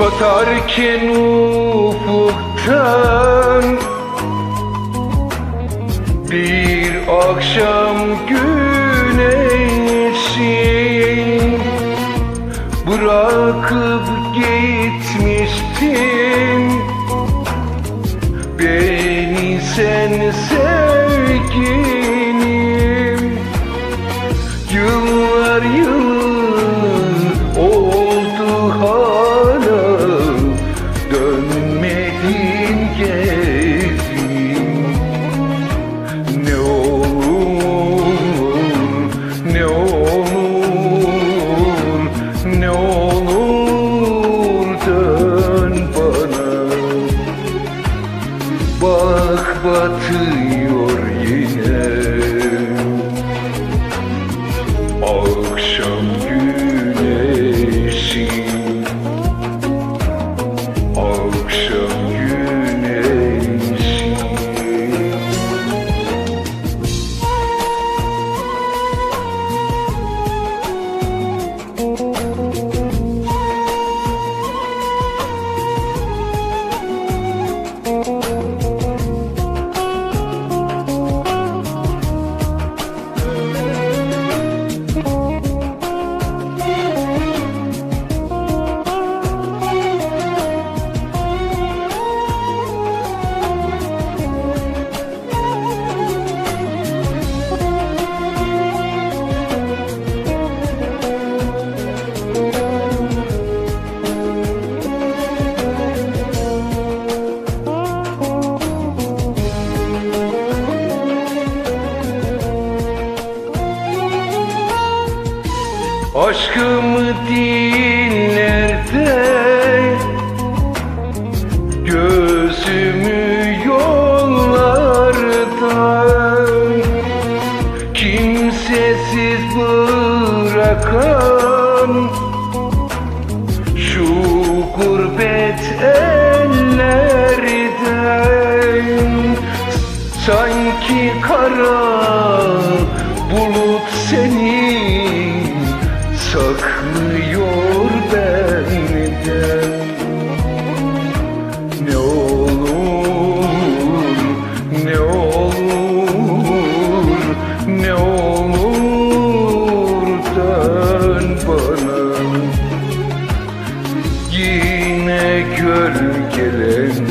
Batarken ufuktan Bir akşam güneşi Bırakıp gitmiştin. Beni sen sevgilim ne olur dön bana. Bak batıyor yine Aşkımı dinlerde Gözümü yollarda Kimsesiz bırakan Şu gurbet ellerden olur dön bana. Yine gölgelen